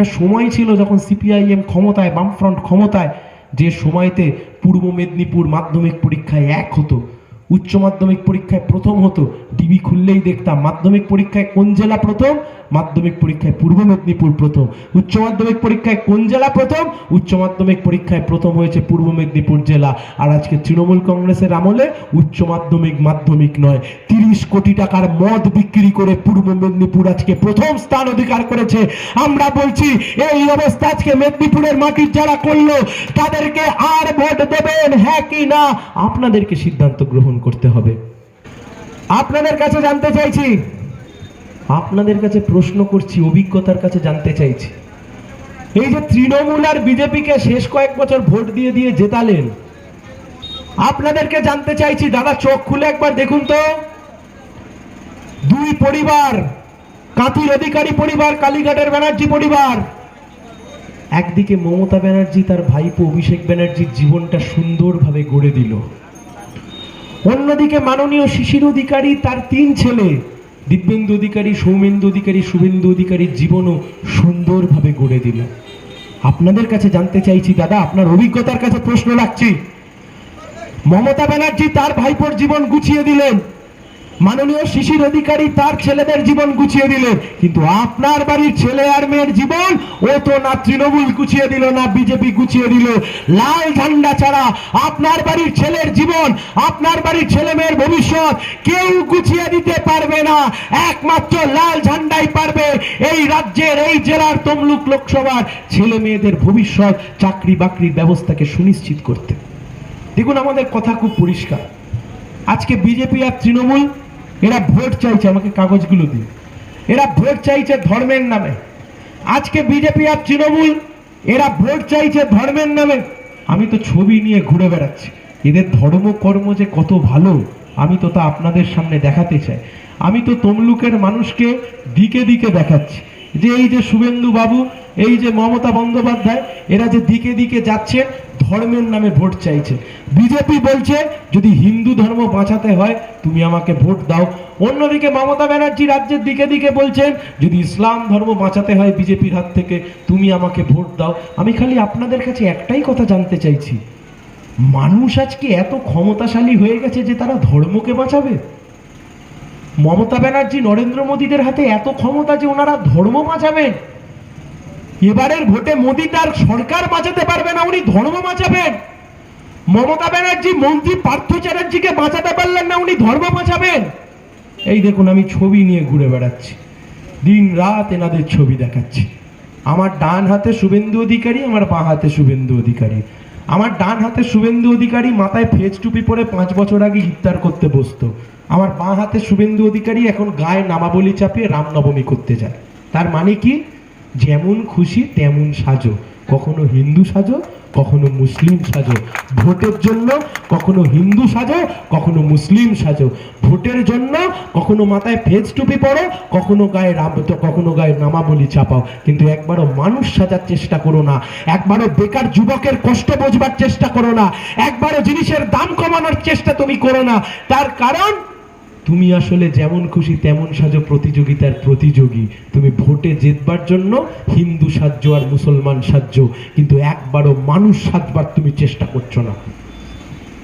একটা সময় ছিল যখন সিপিআইএম ক্ষমতায়, বামফ্রন্ট ক্ষমতায়, যে সময়তে পূর্ব মেদিনীপুর মাধ্যমিক পরীক্ষায় এক হতো, উচ্চ মাধ্যমিক পরীক্ষায় প্রথম হতো টিভি খুললেই দেখতাম। মাধ্যমিক পরীক্ষায় কোন জেলা প্রথম? মাধ্যমিক পরীক্ষায় পূর্ব মেদিনীপুর প্রথম। উচ্চ মাধ্যমিক পরীক্ষায় কোন জেলা প্রথম? উচ্চ মাধ্যমিক পরীক্ষায় প্রথম হয়েছে পূর্ব মেদিনীপুর জেলা। আর আজকে তৃণমূল কংগ্রেসের আমলে উচ্চ মাধ্যমিক মাধ্যমিক নয়। তিরিশ কোটি টাকার মদ বিক্রি করে পূর্ব মেদিনীপুর আজকে প্রথম স্থান অধিকার করেছে। আমরা বলছি, এই অবস্থা আজকে মেদিনীপুরের মাটির যারা করল, তাদেরকে আর ভোট দেবেন হ্যাঁ কি না? আপনাদেরকে সিদ্ধান্ত গ্রহণ করতে হবে। আপনাদের কাছে জানতে চাইছি। আপনাদের কাছে প্রশ্ন করছি, অভিজ্ঞতার কাছে জানতে চাইছি। এই যে তৃণমূল আর বিজেপিকে শেষ কয়েক বছর ভোট দিয়ে দিয়ে জেতালেন, আপনাদেরকে জানতে চাইছি, দাদা চোখ খুলে একবার দেখুন তো। দুই পরিবার কাঁথির অধিকারী পরিবার, কালীঘাটের ব্যানার্জি পরিবার। একদিকে মমতা ব্যানার্জি, তার ভাইপো অভিষেক ব্যানার্জির জীবনটা সুন্দরভাবে গড়ে দিল। অন্যদিকে মাননীয় শিশির অধিকারী, তার তিন ছেলে, দিব্যেন্দু অধিকারী, সৌমেন্দু অধিকারী, শুভেন্দু অধিকারীর জীবনও সুন্দরভাবে গড়ে দিল। আপনাদের কাছে জানতে চাইছি, দাদা, আপনার অভিজ্ঞতার কাছে প্রশ্ন রাখছি। মমতা ব্যানার্জি তার ভাইপোর জীবন গুছিয়ে দিলেন। মাননীয় শিশির অধিকারী তার ছেলেদের জীবন গুছিয়ে দিলেন। কিন্তু আপনার বাড়ির ছেলে আর মেয়ের জীবন, ও তো না তৃণমূল গুছিয়ে দিল, না বিজেপি গুছিয়ে দিল। লাল ঝান্ডা ছাড়া আপনার বাড়ির ছেলের জীবন, আপনার বাড়ির ছেলে মেয়ের ভবিষ্যৎ কেউ গুছিয়ে দিতে পারবে না। একমাত্র লাল ঝান্ডাই পারবে এই রাজ্যের, এই জেলার তমলুক লোকসভার ছেলে মেয়েদের ভবিষ্যৎ, চাকরি বাকরির ব্যবস্থাকে সুনিশ্চিত করতে। দেখুন, আমাদের কথা খুব পরিষ্কার। আজকে বিজেপি আর তৃণমূল এরা ভোট চাইছে আমাকে কাগজগুলো দিন এরা ভোট চাইছে ধর্মের নামে। আজকে বিজেপি আর তৃণমূল, এরা ভোট চাইছে ধর্মের নামে। আমি তো ছবি নিয়ে ঘুরে বেড়াচ্ছি। এদের ধর্ম কর্ম যে কত ভালো, আমি তো তা আপনাদের সামনে দেখাতে চাই। আমি তো তমলুকের মানুষকে দিকে দিকে দেখাচ্ছি। যে এই যে শুভেন্দু বাবু, এই যে মমতা বন্দ্যোপাধ্যায়, এরা যে দিকে দিকে যাচ্ছে ধর্মের নামে ভোট চাইছে। বিজেপি বলছে, যদি হিন্দু ধর্ম বাঁচাতে হয়, তুমি আমাকে ভোট দাও। অন্যদিকে মমতা ব্যানার্জি রাজ্যের দিকে দিকে বলছেন, যদি ইসলাম ধর্ম বাঁচাতে হয় বিজেপির হাত থেকে, তুমি আমাকে ভোট দাও। আমি খালি আপনাদের কাছে একটাই কথা জানতে চাইছি। মানুষ আজকে এত ক্ষমতাশালী হয়ে গেছে যে তারা ধর্মকে বাঁচাবে? মমতা ব্যানার্জি, নরেন্দ্র মোদীদের হাতে এত ক্ষমতা যে ওনারা ধর্ম বাঁচাবেন? এবারের ভোটে মোদী তার সরকার বাঁচাতে পারবে না, উনি ধর্ম বাঁচাবেন। মমতা ব্যানার্জি, মন্ত্রী পার্থ চ্যাটার্জিকে বাঁচাতে পারলেন না, উনি ধর্ম বাঁচাবেন। এই দেখুন, আমি ছবি নিয়ে ঘুরে বেড়াচ্ছি। দিন রাত এনাদের ছবি দেখাচ্ছি। আমার ডান হাতে শুভেন্দু অধিকারী, আমার বাঁ হাতে শুভেন্দু অধিকারী। আমার ডান হাতে শুভেন্দু অধিকারী মাথায় ফেজ টুপি পরে পাঁচ বছর আগে ইফতার করতে বসতো। আমার বাঁ হাতে শুভেন্দু অধিকারী এখন গায়ে নামাবলি চাপিয়ে রামনবমী করতে যায়। তার মানে কি? যেমন খুশি, তেমন সাজো। কখনো হিন্দু সাজো, কখনো মুসলিম সাজো। ভোটের জন্য কখনো হিন্দু সাজো, কখনো মুসলিম সাজো। ভোটের জন্য কখনো মাথায় ফেজ টুপি পরো, কখনো গায়ে রাম কখনো গায়ে নামাবলি চাপাও। কিন্তু একবারও মানুষ সাজার চেষ্টা করো না। একবারও বেকার যুবকের কষ্ট বোঝবার চেষ্টা করো না। একবারও জিনিসের দাম কমানোর চেষ্টা তুমি করো না। তার কারণ তুমি আসলে যেমন খুশি তেমন সাজো প্রতিযোগিতার প্রতিযোগী। তুমি ভোটে জিতবার জন্য হিন্দু সাজ্য আর মুসলমান সাজ্য কিন্তু একবারও মানুষ সাজবার তুমি চেষ্টা করছ না।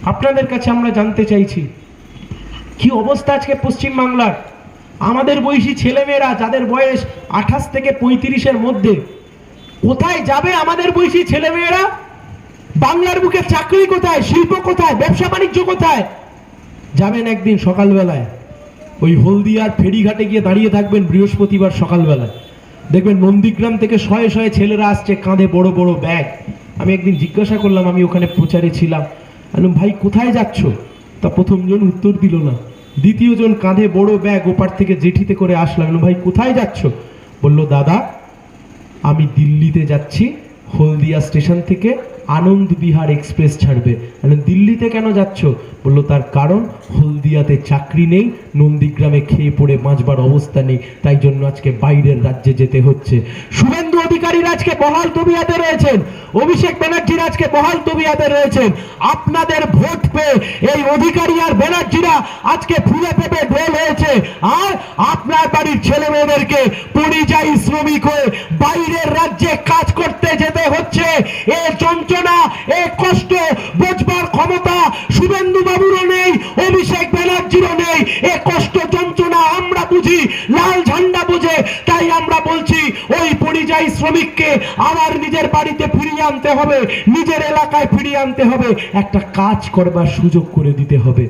আপনাদের কাছে আমরা জানতে চাইছি, কি অবস্থা আজকে পশ্চিম বাংলার? আমাদের বয়সী ছেলেমেয়েরা যাদের বয়স আঠাশ থেকে পঁয়ত্রিশের মধ্যে, কোথায় যাবে আমাদের বয়সী ছেলেমেয়েরা? বাংলার বুকে চাকরি কোথায়, শিল্প কোথায়, ব্যবসা বাণিজ্য কোথায়? যাবেন একদিন সকালবেলায়। ওই হলদিয়ার ফেরিঘাটে গিয়ে দাঁড়িয়ে থাকবেন বৃহস্পতিবার সকালবেলায়। দেখবেন নন্দীগ্রাম থেকে শয়ে শয়ে ছেলেরা আসছে, কাঁধে বড় বড় ব্যাগ। আমি একদিন জিজ্ঞাসা করলাম, আমি ওখানে প্রচারে ছিলাম। বললাম, ভাই, কোথায় যাচ্ছ? তা প্রথমজন উত্তর দিল না। দ্বিতীয়জন কাঁধে বড় ব্যাগ ওপার থেকে জেঠিতে করে আসলাম ভাই, কোথায় যাচ্ছ? বলল, দাদা, আমি দিল্লিতে যাচ্ছি, হলদিয়া স্টেশন থেকে আনন্দ বিহার এক্সপ্রেস ছাড়বে। মানে দিল্লিতে কেন যাচ্ছ? বলল, তার কারণ, হলদিয়াতে চাকরি নেই, নন্দীগ্রামে খেয়ে পড়ে বাঁচবার অবস্থা নেই, তাই জন্য আজকে বাইরের রাজ্যে যেতে হচ্ছে। শুভেন্দু আজকে বহাল তবিয়াতে রয়েছেন। অভিষেক ব্যানার্জির আজকে বহাল তবিয়াতে রয়েছেন। আপনাদের ভোট পেয়ে এই অধিকারী আর ব্যানার্জিরা আজকে ফুলে পেপে ঢোল হয়েছে। আর আপনার বাড়ির ছেলে মেয়েদেরকে পরিযায়ী শ্রমিক হয়ে বাইরের রাজ্যে কাজ করতে যেতে হচ্ছে। এ যন্ত্রণা, এ কষ্ট বোঝবার ক্ষমতা শুভেন্দু বাবুরও নেই, অভিষেক ব্যানার্জিরও নেই। এ কষ্ট যন্ত্রণা আমরা বুঝি, লাল ঝান্ডা বুঝে, তাই আমরা বলছি পরিযায়ী শ্রমিককে আবার নিজের বাড়িতে ফিরিয়ে আনতে হবে, নিজের এলাকায় ফিরিয়ে আনতে হবে, একটা কাজ করবার সুযোগ করে দিতে হবে।